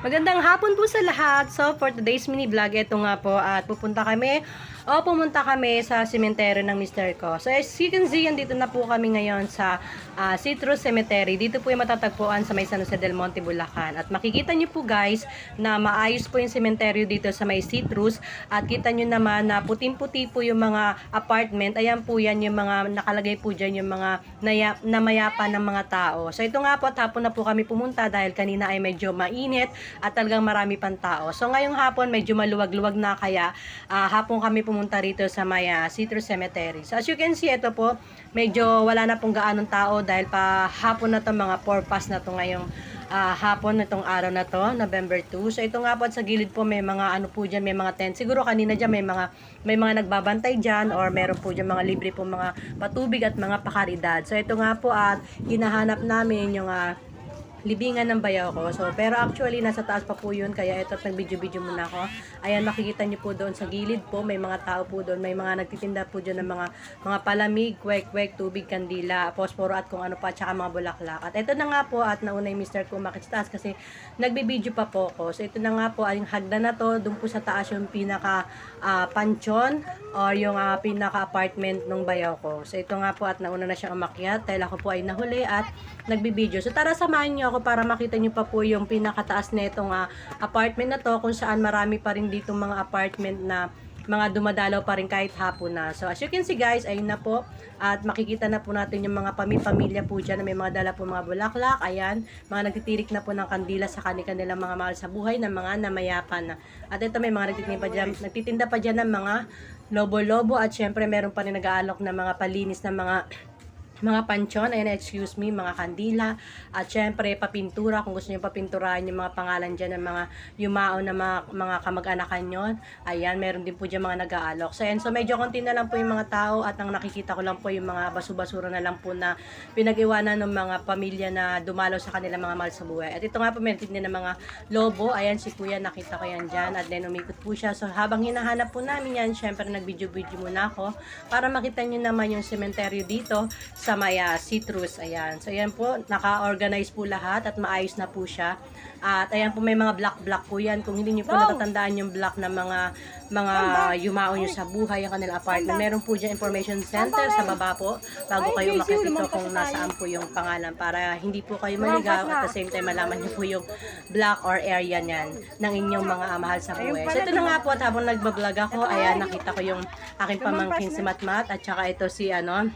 Magandang hapon po sa lahat. So, for today's mini vlog, ito nga po at pupunta kami o pumunta kami sa sementeryo ng Mr. Ko. So, as you can see, andito na po kami ngayon sa ah, Citrus Cemetery. Dito po yung matatagpuan sa may San Jose del Monte, Bulacan. At makikita nyo po guys na maayos po yung sementeryo dito sa may Citrus. At kita nyo naman na puting-puti po yung mga apartment. Ayan po yan yung mga nakalagay po dyan yung mga namayapa ng mga tao. So, ito nga po, tapon na po kami pumunta dahil kanina ay medyo mainit at talagang marami pang tao. So ngayong hapon medyo maluwag-luwag na kaya ah, hapon kami pumunta rito sa may ah, Citrus Cemetery. So as you can see, ito po medyo wala na pong gaanong tao dahil pa hapon na to mga 4 past na to ngayong ah, hapon nitong araw na to, November 2. So ito nga po at sa gilid po may mga ano po dyan, may mga tent. Siguro kanina dyan may mga may mga nagbabantay dyan or meron po dyan mga libre po mga patubig at mga pakaridad. So ito nga po at hinahanap namin yung ah, libingan ng bayaw ko. So, pero actually, nasa taas pa po yun. Kaya ito, nag-video-video muna ako. Ayan, makikita niyo po doon sa gilid po. May mga tao po doon. May mga nagtitinda po dyan ng mga, mga palamig, kwek-kwek, tubig, kandila, posporo at kung ano pa, tsaka mga bulaklak. At ito na nga po, at nauna yung Mr. Kumakit sa taas kasi nagbi-video pa po ako. So, ito na nga po, ang hagdan na to. Doon po sa taas yung pinaka ah, pansyon or yung ah, pinaka-apartment ng bayaw ko. So, ito nga po, at nauna na siyang umakyat dahil ako po ay nahuli at nagbibideo. So, tara samahan ako para makita niyo pa po yung pinakataas na itong ah, apartment na to kung saan marami pa rin dito mga apartment na mga dumadalaw pa rin kahit hapon na. So, as you can see guys, ayun na po. At makikita na po natin yung mga pami-pamilya po dyan na may mga dala po mga bulaklak. Ayan, mga nagtitirik na po ng kandila sa kanilang mga mahal sa buhay ng mga namayapan na. At ito may mga nagtitinda pa dyan, nagtitinda pa dyan ng mga lobo-lobo at syempre meron pa rin nag-aalok ng mga palinis ng mga mga pansyon, ayun, excuse me, mga kandila, at syempre, papintura, kung gusto niyo papinturahan yung mga pangalan dyan ng mga yumao na mga, mga kamag-anakan nyo, ayan, meron din po dyan mga nag-aalok. So, and so, medyo konti na lang po yung mga tao, at ang nakikita ko lang po yung mga basu-basura na lang po na pinag-iwanan ng mga pamilya na dumalaw sa kanilang mga mahal sa buhay. At ito nga po, meron din ng mga lobo, ayan, si kuya, nakita ko yan dyan, at then umikot po siya. So, habang hinahanap po namin yan, syempre, nag-video-video muna ako, para makita nyo naman yung sementeryo dito, sa may ah, citrus. Ayan. So, ayan po, naka-organize po lahat at maayos na po siya. At ayan po, may mga black-black po yan. Kung hindi nyo po natatandaan yung black na mga mga yumao nyo sa buhay, yung kanila apartment. Meron po dyan information center sa baba po bago kayo makikita kung nasaan po yung pangalan para hindi po kayo maligaw at the same time malaman nyo po yung block or area niyan ng inyong mga ah, mahal sa buhay. So ito na nga po at habang nagbablog ako, ayan nakita ko yung aking pamangkin si Matmat at saka ito si ano,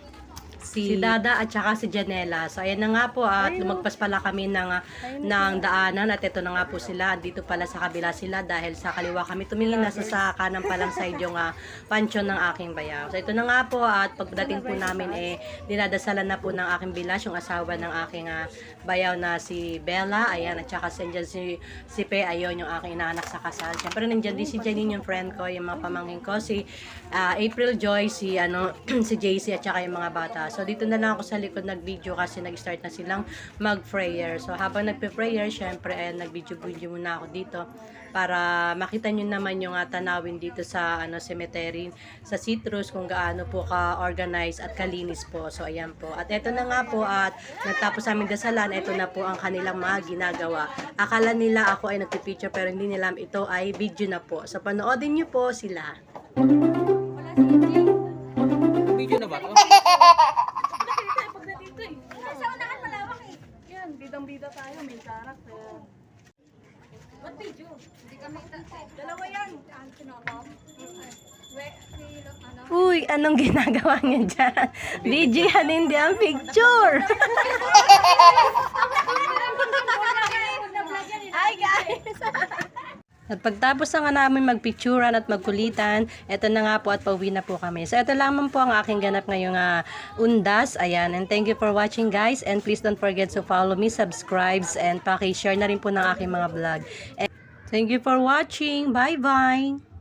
si, Dada at saka si Janela. So ayan na nga po at lumagpas pala kami ng, ah, ng daanan at ito na nga po sila. Dito pala sa kabila sila dahil sa kaliwa kami tumingin nasa sa kanan palang side yung uh, pansyon ng aking bayaw. So ito na nga po at pagdating po namin eh dinadasalan na po ng aking bilas yung asawa ng aking ah, bayaw na si Bella. Ayan at saka si, si, si Pe ayon yung aking inaanak sa kasal. Siyempre nandiyan din si Janine yung friend ko, yung mga pamangkin ko si ah, April Joy, si ano si JC at saka yung mga bata. So dito na lang ako sa likod nag-video kasi nag-start na silang mag-prayer. So habang nagpe-prayer, syempre eh, nag-video-video muna ako dito para makita nyo naman yung uh, tanawin dito sa ano cemetery sa Citrus kung gaano po ka-organize at kalinis po. So ayan po. At eto na nga po at nagtapos aming dasalan, eto na po ang kanilang mga ginagawa. Akala nila ako ay nagpipicture pero hindi nila ito ay video na po. So panoodin nyo po sila. Video na ba to? Sa unahan malawak eh. Yan, bidang-bida tayo, may karakter. Ba't video? Hindi kami Dalawa yan. Uy, anong ginagawa niya dyan? Video yan, hindi ang picture. Hi guys! At pagtapos na nga namin magpicturan at magkulitan, eto na nga po at pauwi na po kami. So, ito lamang po ang aking ganap ngayong ah, undas. Ayan, and thank you for watching guys. And please don't forget to follow me, subscribes, and paki-share na rin po ng aking mga vlog. And thank you for watching. Bye-bye!